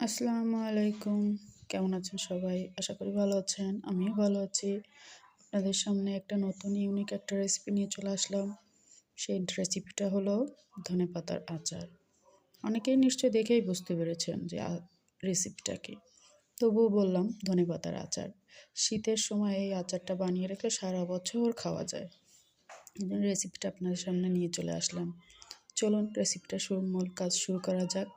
আসসালামু আলাইকুম। কেমন আছেন সবাই? আশা করি ভালো আছেন। আমিও ভালো আছি। আপনাদের সামনে একটা নতুন ইউনিক একটা রেসিপি নিয়ে চলে আসলাম। সেই রেসিপিটা হলো ধনে পাতার আচার। অনেকেই নিশ্চয়ই দেখেই বুঝতে পেরেছেন যে রেসিপিটাকে তবুও বললাম, ধনে পাতার আচার। শীতের সময় এই আচারটা বানিয়ে রেখে সারা বছর খাওয়া যায়। রেসিপিটা আপনাদের সামনে নিয়ে চলে আসলাম। চলুন রেসিপিটা শুরু, মূল কাজ শুরু করা যাক।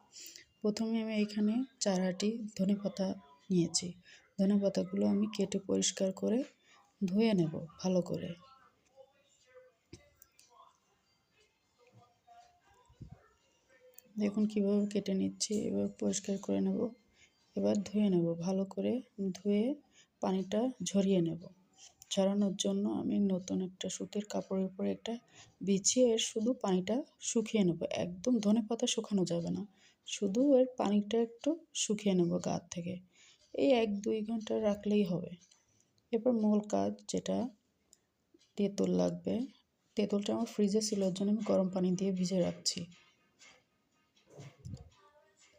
প্রথমে আমি এখানে চারাটি ধনে পাতা নিয়েছি। ধনে পাতাগুলো আমি কেটে পরিষ্কার করে ধুয়ে নেব ভালো করে। দেখুন কীভাবে কেটে নিচ্ছি, এবার পরিষ্কার করে নেব। এবার ধুয়ে নেব, ভালো করে ধুয়ে পানিটা ঝরিয়ে নেব। ঝরানোর জন্য আমি নতুন একটা সুতির কাপড়ের উপরে একটা বিছিয়ে শুধু পানিটা শুকিয়ে নেব। একদম ধনে পাতা শুকানো যাবে না। শুধু এর পানিটা একটু শুকিয়ে নেব গা থেকে। এই এক দুই ঘণ্টা রাখলেই হবে। এরপর মূল কাজ যেটা, তেঁতুল লাগবে। তেঁতুলটা আমার ফ্রিজে ছিল, ওর জন্য আমি গরম পানি দিয়ে ভিজে রাখছি।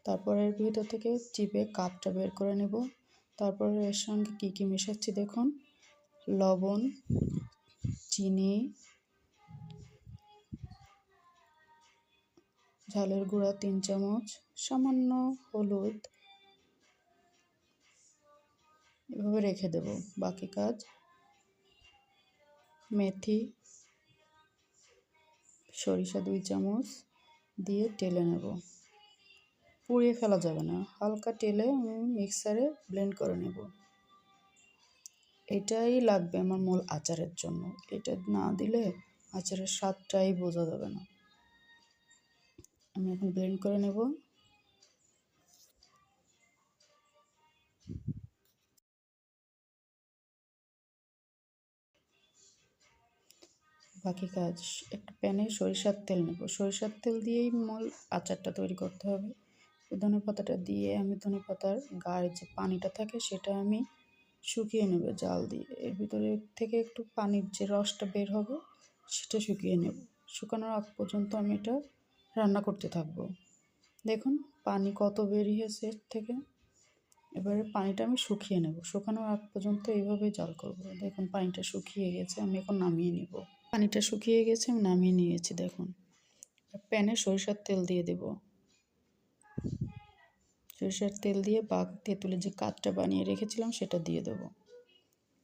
তারপর এর ভিতর থেকে চিপে কাপটা বের করে নেব। তারপর এর সঙ্গে কী কী মেশাচ্ছি দেখুন। লবণ, চিনি ঝালের গুঁড়া তিন চামচ, সামান্য হলুদ এভাবে রেখে দেব। বাকি কাজ, মেথি, সরিষা দুই চামচ দিয়ে টেলে নেব। পুড়িয়ে ফেলা যাবে না, হালকা টেলে আমি মিক্সারে ব্লেন্ড করে নেব। এটাই লাগবে আমার মূল আচারের জন্য। এটা না দিলে আচারের স্বাদটাই বোঝা যাবে না। আমি এখন ব্লেন্ড করে নেব। বাকি কাজ, একটা প্যানে সরিষার তেল নেব। সরিষার তেল দিয়েই মূল আচারটা তৈরি করতে হবে। ধনে পাতাটা দিয়ে আমি ধনে পাতার গায়ে যে পানিটা থাকে সেটা আমি শুকিয়ে নেব জাল দিয়ে। এর ভিতরে থেকে একটু পানির যে রসটা বের হবে সেটা শুকিয়ে নেব। শুকানোর আগ পর্যন্ত আমি এটা রান্না করতে থাকব। দেখুন, পানি কত বেরিয়েছে এর থেকে। এবারে পানিটা আমি শুকিয়ে নেব। শুকানোর আগ পর্যন্ত এইভাবে জল করব। দেখুন, পানিটা শুকিয়ে গেছে, আমি এখন নামিয়ে নিব। পানিটা শুকিয়ে গেছে, আমি নামিয়ে নিয়েছি, দেখুন। প্যানে সরিষার তেল দিয়ে দেব। সরিষার তেল দিয়ে বাঘ তেঁতুলের যে কাঠটা বানিয়ে রেখেছিলাম, সেটা দিয়ে দেবো।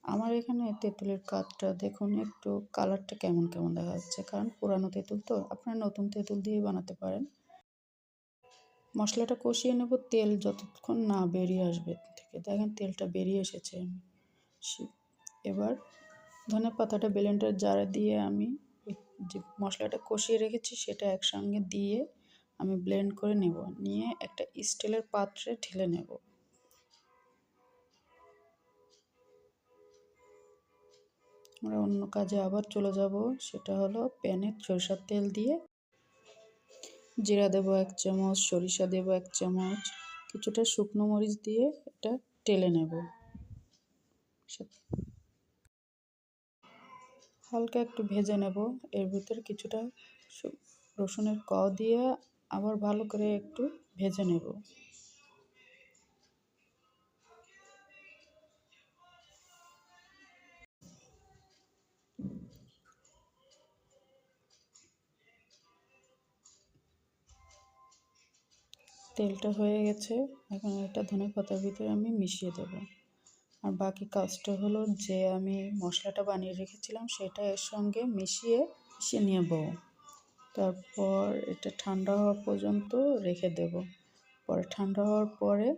আমার এখানে তেঁতুলের কাঠটা দেখুন, একটু কালারটা কেমন কেমন দেখা যাচ্ছে। কারণ পুরানো তেঁতুল তো, আপনারা নতুন তেঁতুল দিয়েই বানাতে পারেন। মশলাটা কষিয়ে নেব, তেল যতক্ষণ না বেরিয়ে আসবে থেকে। দেখেন তেলটা বেরিয়ে এসেছে। এবার ধনে পাতাটা ব্লেন্ডার জারে দিয়ে আমি যে মশলাটা কষিয়ে রেখেছি সেটা একসঙ্গে দিয়ে আমি ব্লেন্ড করে নেব। নিয়ে একটা স্টিলের পাত্রে ঢেলে নেব। আমরা অন্য কাজে আবার চলে যাব। সেটা হলো প্যানে সরিষার তেল দিয়ে জিরা দেবো এক চামচ, সরিষা দেবো এক চামচ, কিছুটা শুকনো মরিচ দিয়ে এটা টেলে নেব। হালকা একটু ভেজে নেব। এর ভিতরে কিছুটা রসুনের ক দিয়ে আবার ভালো করে একটু ভেজে নেব। তেলটা হয়ে গেছে, এখন একটা ধনে পাতার ভিতরে আমি মিশিয়ে দেব। আর বাকি কাজটা হলো যে আমি মশলাটা বানিয়ে রেখেছিলাম সেটা এর সঙ্গে মিশিয়ে মিশিয়ে নেব। তারপর এটা ঠান্ডা হওয়া পর্যন্ত রেখে দেব। পরে ঠান্ডা হওয়ার পরে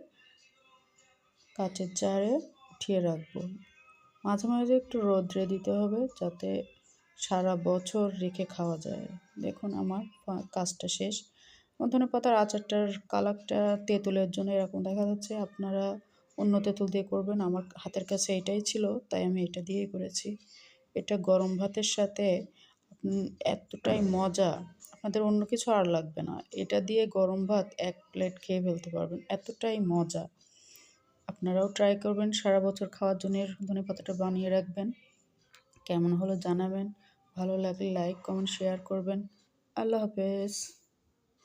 কাচের জারে উঠিয়ে রাখব। মাঝে মাঝে একটু রোদ্রে দিতে হবে যাতে সারা বছর রেখে খাওয়া যায়। দেখুন আমার কাজটা শেষ। ধনে পাতার আচারটার কালারটা তেঁতুলের জন্য এরকম দেখা যাচ্ছে। আপনারা অন্য তেঁতুল দিয়ে করবেন। আমার হাতের কাছে এটাই ছিল, তাই আমি এটা দিয়েই করেছি। এটা গরম ভাতের সাথে এতটাই মজা। আপনাদের অন্য কিছু আর লাগবে না। এটা দিয়ে গরম ভাত এক প্লেট খেয়ে ফেলতে পারবেন। এতটাই মজা। আপনারাও ট্রাই করবেন। সারা বছর খাওয়ার জন্য ধনে পাতাটা বানিয়ে রাখবেন। কেমন হলো জানাবেন। ভালো লাগলে লাইক কমেন্ট শেয়ার করবেন। আল্লাহ হাফেজ।